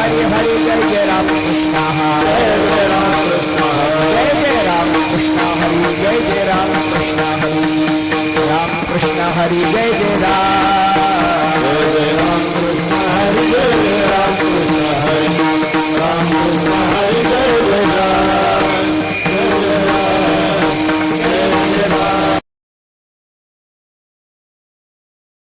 हरे हरे करके राम कृष्ण हरे